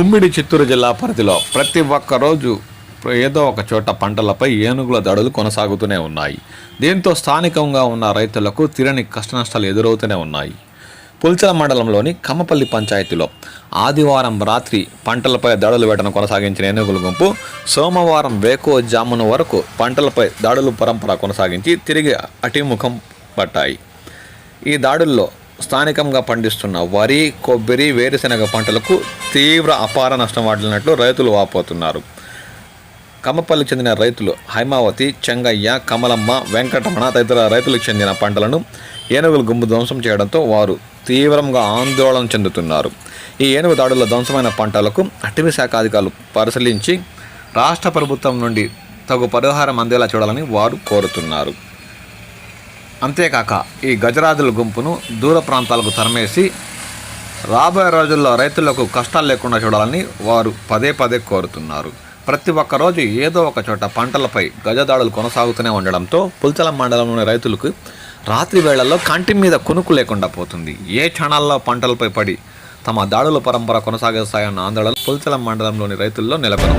ఉమ్మిడి చిత్తూరు జిల్లా పరిధిలో ప్రతి ఒక్క రోజు ఏదో ఒక చోట పంటలపై ఏనుగుల దాడులు కొనసాగుతూనే ఉన్నాయి. దీంతో స్థానికంగా ఉన్న రైతులకు తీరని కష్టనష్టాలు ఎదురవుతూనే ఉన్నాయి. పుల్చల మండలంలోని కమ్మపల్లి పంచాయతీలో ఆదివారం రాత్రి పంటలపై దాడులు వేటను కొనసాగించిన ఏనుగుల గుంపు సోమవారం వేకో జామున వరకు పంటలపై దాడులు పరంపర కొనసాగించి తిరిగి అటిముఖం పట్టాయి. ఈ దాడుల్లో స్థానికంగా పండిస్తున్న వరి కొబ్బరి వేరుశెనగ పంటలకు తీవ్ర అపార నష్టం వాటిల్లినట్లు రైతులు వాపోతున్నారు. కమ్మపల్లికి చెందిన రైతులు హైమావతి చెంగయ్య కమలమ్మ వెంకటరమణ తదితర రైతులకు చెందిన పంటలను ఏనుగులు గుంపు ధ్వంసం చేయడంతో వారు తీవ్రంగా ఆందోళన చెందుతున్నారు. ఈ ఏనుగు దాడుల్లో ధ్వంసమైన పంటలకు అటవీ శాఖ అధికారులు పరిశీలించి రాష్ట్ర ప్రభుత్వం నుండి తగు పరిహారం అందేలా చూడాలని వారు కోరుతున్నారు. అంతేకాక ఈ గజరాజుల గుంపును దూర ప్రాంతాలకు తరమేసి రాబోయే రోజుల్లో రైతులకు కష్టాలు లేకుండా చూడాలని వారు పదే పదే కోరుతున్నారు. ప్రతి ఒక్క రోజు ఏదో ఒక చోట పంటలపై గజదాడులు కొనసాగుతూనే ఉండడంతో పుల్చల మండలంలోని రైతులకు రాత్రి వేళల్లో కంటి మీద కొనుక్కు లేకుండా పోతుంది. ఏ క్షణాల్లో పంటలపై పడి తమ దాడుల పరంపర కొనసాగిస్తాయన్న ఆందోళన పుల్చల మండలంలోని రైతుల్లో నెలకొని